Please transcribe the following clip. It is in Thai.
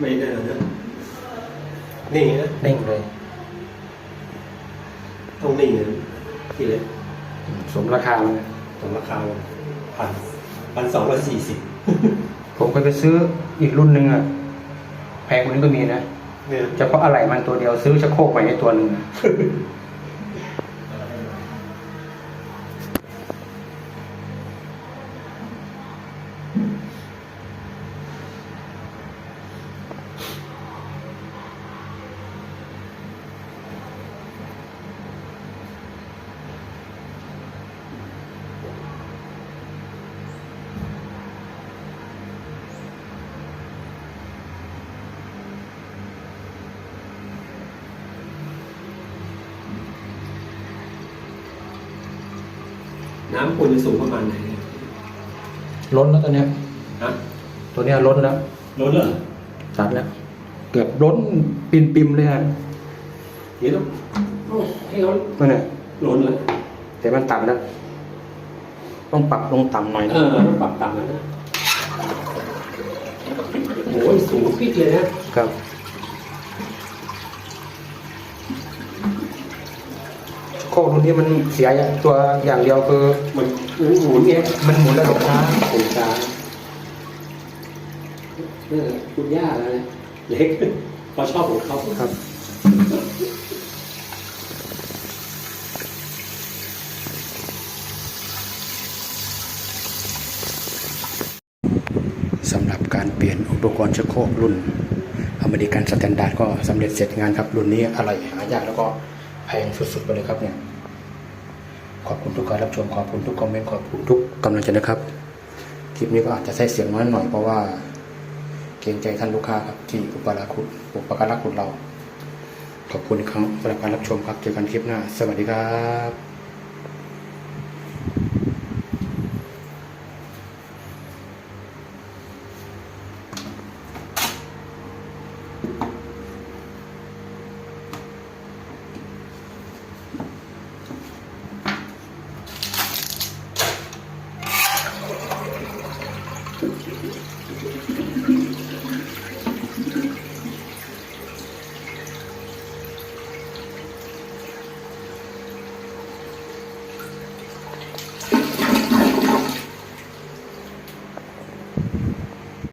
ไม่ได้แล้วนะนี่นะนิ่งเลย ต้องนิ่งนะทีเล็กสมราคามันนะตรงราคาพันพันสองร้อยสี่สิบผมเคยไปซื้ออีกรุ่นหนึ่งอะแพงกว่านี้ก็มีนะเนี่ยเฉพาะอะไหล่มันตัวเดียวซื้อชักโครกใหม่ให้ตัวหนึ่ง นะน้ำควรจะสูงประมาณไหนเนี่ยล้นแล้วตัวเนี้ยฮะตัวเนี้ยล้นแล้วล้นเหรอตัดแล้ว เกือบล้นปิมปิมๆเลยฮะเดี๋ยวต้องต้องให้เขานั่นแหละล้นเลยแต่มันต่ำแล้วต้องปรับลงต่ำหน่อยเออต้องปรับต่ำแล้วนะโอ้ยสูงพี่เลยนะครับ โค กรุ่นนี้มันเสียตัวอย่างเดียวคือมันหมุนเงี้ยมันหมุนระดับช้าหมุนช้าเนี่ยคุณย่าอะไรเล็กเขาชอบของเขาครับสำหรับการเปลี่ยนอุปกรณ์ชักโครกรุ่น อเมริกันสแตนดาร์ดก็สำเร็จเสร็จงานครับรุ่นนี้อะไรหายากแล้วก็แพงสุดๆไปเลยครับเนี่ย ขอบคุณทุกการรับชมขอบคุณทุกคอมเมนต์ขอบคุณทุกกำลังใจนะครับคลิปนี้ก็อาจจะใช้เสียงน้อยหน่อยเพราะว่าเกรงใจท่านลูกค้าครับที่อุปการะคุณอุปการะคุณเรา ขอบคุณอีกครั้งสำหรับการรับชมครับเจอกันคลิปหน้า สวัสดีครับ